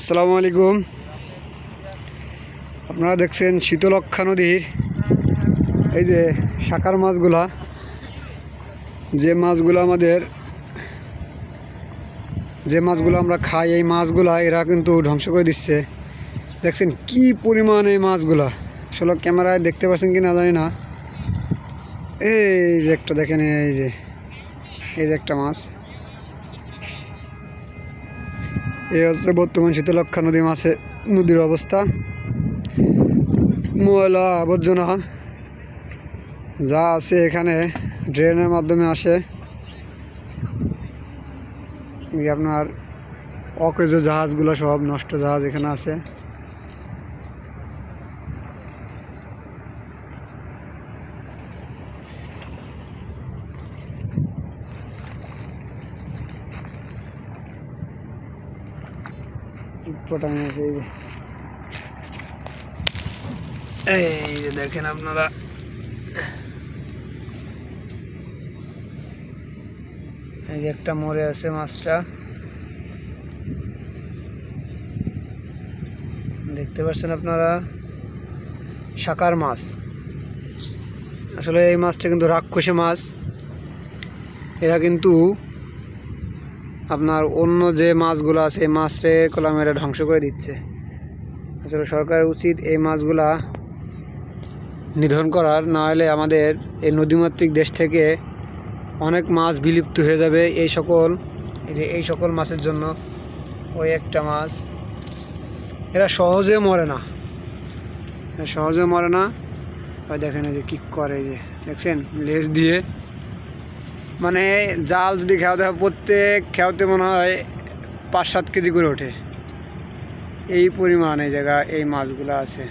আসসালামু আলাইকুম। আপনারা দেখছেন শীতলক্ষা নদীর এই যে শাকার মাছগুলা। যে মাছগুলো আমাদের যে মাছগুলো আমরা খাই, এই মাছগুলা এরা কিন্তু ধ্বংস করে দিচ্ছে। দেখছেন কি পরিমাণ এই মাছগুলা? আসলে ক্যামেরায় দেখতে পাচ্ছেন কি না জানি না। এই যে একটা দেখেন, এই যে এই যে একটা মাছ। এই হচ্ছে বর্তমান শীতলক্ষা নদী মাছে নদীর অবস্থা। ময়লা, আবর্জনা যা আছে এখানে ড্রেনের মাধ্যমে আসে। আপনার অকেজ জাহাজগুলো সব নষ্ট জাহাজ এখানে আছে। এই যে। এই যে দেখেন আপনারা। এই যে একটা মরে আছে মাছটা। দেখতে পাচ্ছেন আপনারা? শাকার মাছ। আসলে এই মাছটা কিন্তু রাক্ষসী মাছ। এরা কিন্তু আপনার অন্য যে মাছগুলো আছে, এই মাছরে কলাম এটা ধ্বংস করে দিচ্ছে। আসলে সরকারের উচিত এই মাছগুলা নিধন করার, না হলে আমাদের এই নদীমাতৃক দেশ থেকে অনেক মাছ বিলুপ্ত হয়ে যাবে এই সকল, এই যে এই সকল মাছের জন্য। ওই একটা মাছ। এরা সহজে মরে না। সহজে মরে না। দেখেন এই যে কী করে যে, দেখছেন? লেজ দিয়ে মানে জাল যদি খেয়াতে হয় প্রত্যেক খেয়াতে মনে হয় পাঁচ সাত কেজি করে ওঠে। এই পরিমাণ এই জায়গা, এই মাছগুলো আছে।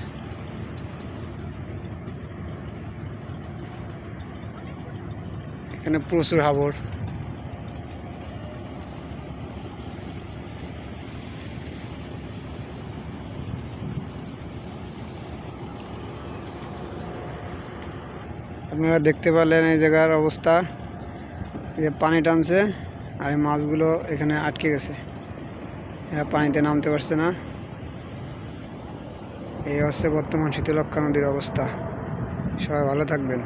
এখানে প্রচুর হাবড়। আপনারা দেখতে পারলেন এই জায়গার অবস্থা। পানি টানছে আর এই মাছগুলো এখানে আটকে গেছে। এরা পানিতে নামতে পারছে না। এই হচ্ছে বর্তমান শীতলক্ষা নদীর অবস্থা। সবাই ভালো থাকবেন।